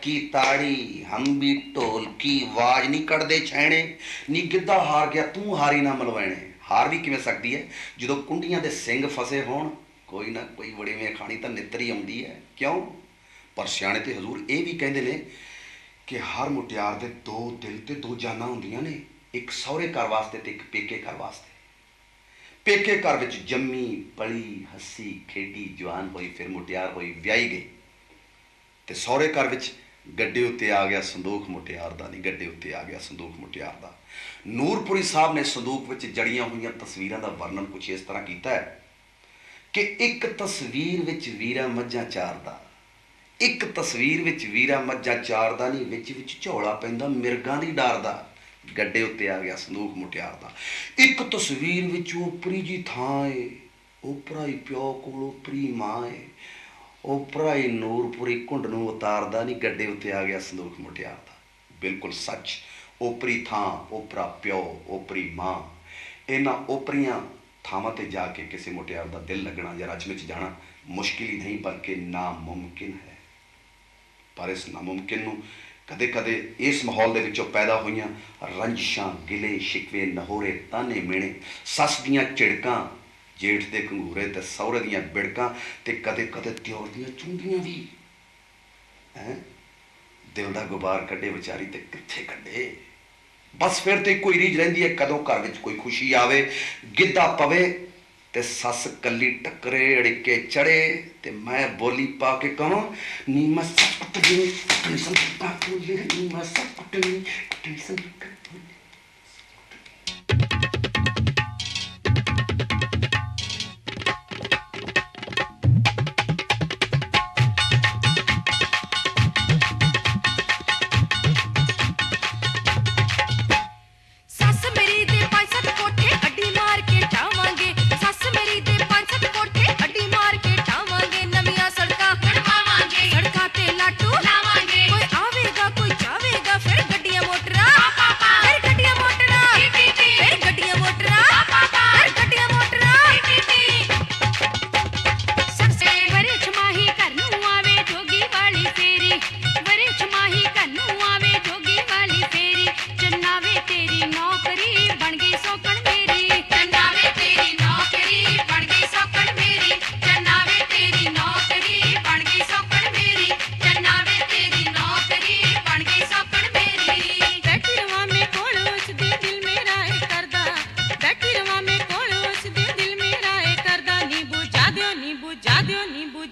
ਟੱਕੀ ਤਾੜੀ ਹੰਬੀ ਢੋਲਕੀ ਆਵਾਜ਼ ਨਹੀਂ ਕੱਢਦੇ ਛੈਣੇ ਨੀ ਗਿੱਧਾ ਹਾਰ ਗਿਆ, ਤੂੰ ਹਾਰੀ ਨਾ ਮਲਵੈਣੇ। ਹਾਰ ਵੀ ਕਿਵੇਂ ਸਕਦੀ ਹੈ? ਜਦੋਂ ਕੁੰਡੀਆਂ ਦੇ ਸਿੰਘ ਫਸੇ ਹੋਣ, ਕੋਈ ਨਾ ਕੋਈ ਵੜੇਵੇਂ ਖਾਣੀ ਤਾਂ ਨਿੱਤਰ ਆਉਂਦੀ ਹੈ। ਕਿਉਂ? ਪਰ ਸਿਆਣੇ ਤੇ ਹਜ਼ੂਰ ਇਹ ਵੀ ਕਹਿੰਦੇ ਨੇ ਕਿ ਹਰ ਮੁਟਿਆਰ ਦੇ ਦੋ ਦਿਲ ਤੇ ਦੋ ਜਾਨਾਂ ਹੁੰਦੀਆਂ ਨੇ। ਇੱਕ ਸਹੁਰੇ ਘਰ ਵਾਸਤੇ ਤੇ ਇੱਕ ਪੇਕੇ ਘਰ ਵਾਸਤੇ। ਪੇਕੇ ਘਰ ਵਿੱਚ ਜੰਮੀ, ਪਲੀ, ਹੱਸੀ, ਖੇਡੀ ਜਵਾਨ ਹੋਈ, ਫਿਰ ਮੁਟਿਆਰ ਹੋਈ, ਵਿਆਹੀ ਗਈ। ਤੇ ਸਹੁਰੇ ਘਰ ਵਿੱਚ ਗੱਡੇ ਉੱਤੇ ਆ ਗਿਆ ਸੰਦੂਖ ਮੁਟਿਆਰ ਦਾ, ਨਹੀਂ ਗੱਡੇ ਉੱਤੇ ਆ ਗਿਆ ਸੰਦੂਖ ਮੁਟਿਆਰ ਦਾ। ਨੂਰਪੁਰੀ ਸਾਹਿਬ ਨੇ ਸੰਦੂਕ ਵਿੱਚ ਜੜੀਆਂ ਹੋਈਆਂ ਤਸਵੀਰਾਂ ਦਾ ਵਰਣਨ ਕੁਝ ਇਸ ਤਰ੍ਹਾਂ ਕੀਤਾ ਹੈ ਕਿ ਇੱਕ ਤਸਵੀਰ ਵਿੱਚ ਵੀਰਾ ਮੱਝਾਂ ਚਾਰਦਾ, ਇੱਕ ਤਸਵੀਰ ਵਿੱਚ ਵੀਰਾ ਮੱਝਾਂ ਚਾਰਦਾ ਨਹੀਂ, ਵਿੱਚ ਵਿੱਚ ਝੋਲਾ ਪੈਂਦਾ, ਮਿਰਗਾਂ ਦੀ ਡਰਦਾ। ਗੱਡੇ ਉੱਤੇ ਆ ਗਿਆ ਸੰਦੂਕ ਮੁਟਿਆਰ ਦਾ। ਇੱਕ ਤਸਵੀਰ ਵਿੱਚ ਉਪਰੀ ਜੀ ਥਾਂ ਏ ਉਪਰਾ ਹੀ ਪਿਓ ਕੋਲ ਉਪਰੀ ਮਾਂ ਏ। ਉਪਰਾ ਹੀ ਨੂਰਪੁਰੀ ਘੁੰਡ ਨੂੰ ਉਤਾਰਦਾ ਨਹੀਂ, ਗੱਡੇ ਉੱਤੇ ਆ ਗਿਆ ਸੰਦੂਕ ਮੁਟਿਆਰ ਦਾ। ਬਿਲਕੁਲ ਸੱਚ, ਉਪਰੀ ਥਾਂ, ਉਪਰਾ ਪਿਓ, ਉਪਰੀ ਮਾਂ। ਇਹਨਾਂ ਉਪਰੀਆਂ ਥਾਵਾਂ ਤੇ ਜਾ ਕੇ ਕਿਸੇ ਮੁਟਿਆਰ ਦਾ ਦਿਲ ਲੱਗਣਾ ਜਾਂ ਰਚ ਵਿੱਚ ਜਾਣਾ ਮੁਸ਼ਕਿਲ ਹੀ ਨਹੀਂ, ਬਲਕਿ ਨਾਮੁਮਕਿਨ ਹੈ। ਪਰ ਇਸ ਨਾਮੁਮਕਿਨ ਨੂੰ ਕਦੇ-ਕਦੇ ਇਸ ਮਾਹੌਲ ਦੇ ਵਿੱਚੋਂ ਪੈਦਾ ਹੋਈਆਂ ਰੰਜਿਸ਼ਾਂ, ਗਿਲੇ, ਸ਼ਿਕਵੇ, ਨਹੋਰੇ ਤਾਨੇ ਮੇਣੇ ਸੱਸ ਦੀਆਂ ਝਿੜਕਾਂ ਜੇਠ ਦੇ ਘੰਗੂਰੇ ਤੇ ਸਹੁਰੇ ਦੀਆਂ ਬਿੜਕਾਂ ਤੇ ਕਦੇ-ਕਦੇ ਤਿਉਰ ਦੀਆਂ ਚੁੰਡੀਆਂ ਵੀ। ਹੈ? ਦਿਲ ਦਾ ਗੁਬਾਰ ਕੱਢੇ ਵਿਚਾਰੀ ਤੇ ਕਿੱਥੇ ਕੱਢੇ? ਬਸ ਫਿਰ ਤੇ ਕੋਈ ਰੀਝ ਰਹਿੰਦੀ ਹੈ, ਕਦੋਂ ਘਰ ਵਿੱਚ ਕੋਈ ਖੁਸ਼ੀ ਆਵੇ, ਗਿੱਧਾ ਪਵੇ ਤੇ ਸੱਸ ਕੱਲੀ ਟੱਕਰੇ, ਅੜਿੱਕੇ ਚੜੇ ਤੇ ਮੈਂ ਬੋਲੀ ਪਾ ਕੇ ਕਹਾਂ ਨੀ ਮੈਂ ਸੱਸ ਕੁੱਟਣੀ ਕੁੱਟਣੀ ਕੋਲੇ ਨੀ ਮੈਂ ਸੱਸ ਕੁੱਟਣੀ ਕੁੱਟਣੀ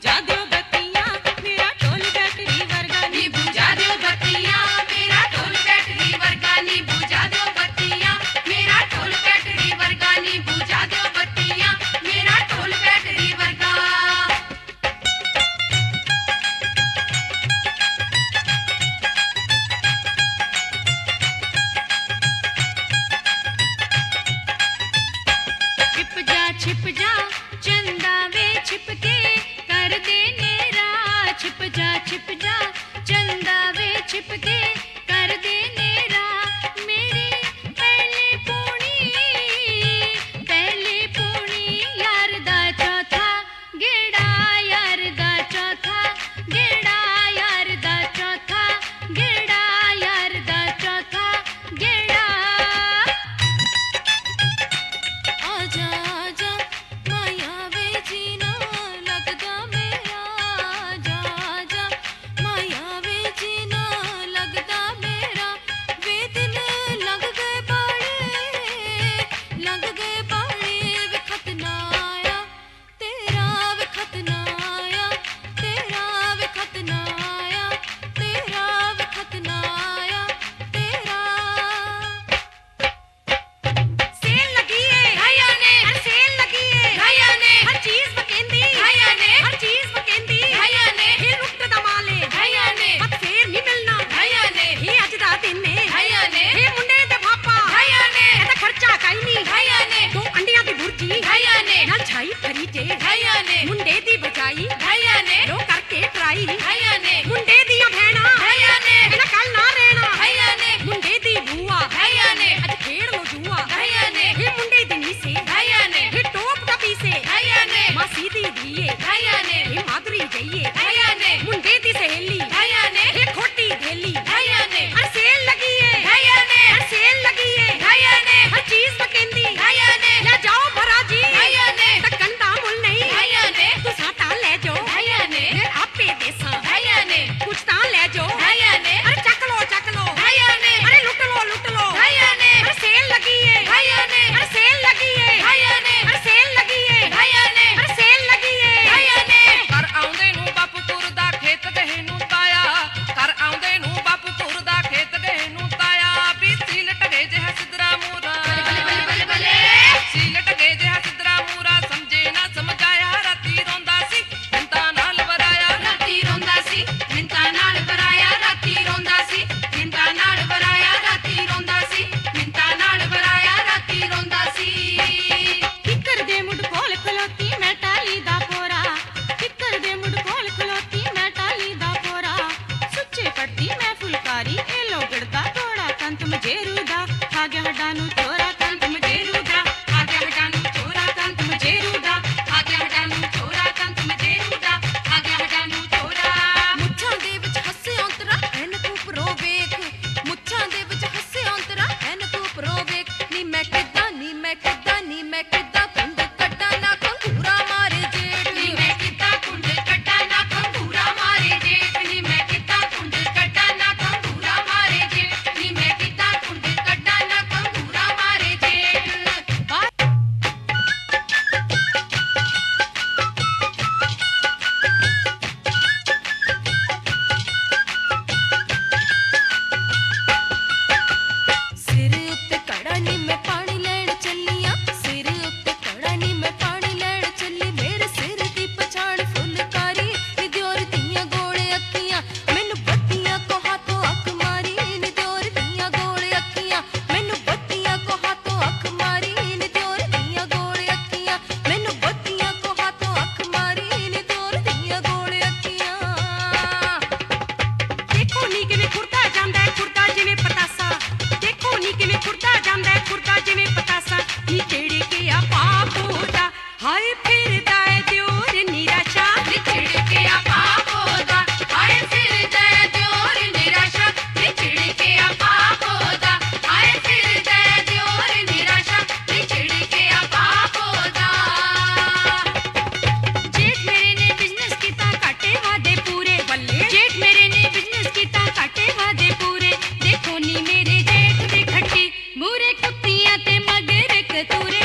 जग ਨੇ ਨਾ ਛਾਈ ਫਰੀ ਤੇ ਭਾਈਆਂ ਨੇ ਮੁੰਡੇ ਦੀ ਬਚਾਈ ਭਾਈਆਂ ਨੇ ਲੋ ਕਰਕੇ ਟਰਾਈ ਭਾਈਆਂ ਨੇ ਮੁੰਡੇ ਦੀਆਂ ਭੈਣਾਂ ਭਾਈਆਂ ਨੇ ਇਹਨਾਂ ਕੱਲ ਨਾ ਰਹਿਣਾ ਭਾਈਆਂ ਨੇ ਮੁੰਡੇ ਦੀ ਭੂਆ ਭਾਈਆਂ ਨੇ ਅੱਜ ਖੇਡ ਲੋ ਜੂਆ ਭਾਈਆਂ ਨੇ ਇਹ ਮੁੰਡੇ ਦੀ ਨੀਸੇ ਭਾਈਆਂ ਨੇ ਇਹ ਟੋਪ ਦਾ ਪੀਸੇ ਭਾਈਆਂ ਨੇ ਮਾਸੀ ਦੀ ਧੀਏ ਭਾਈਆਂ ਨੇ ਇਹ ਮਾਦਰੀ ਜਈਏ ਭਾਈਆਂ ਨੇ தூர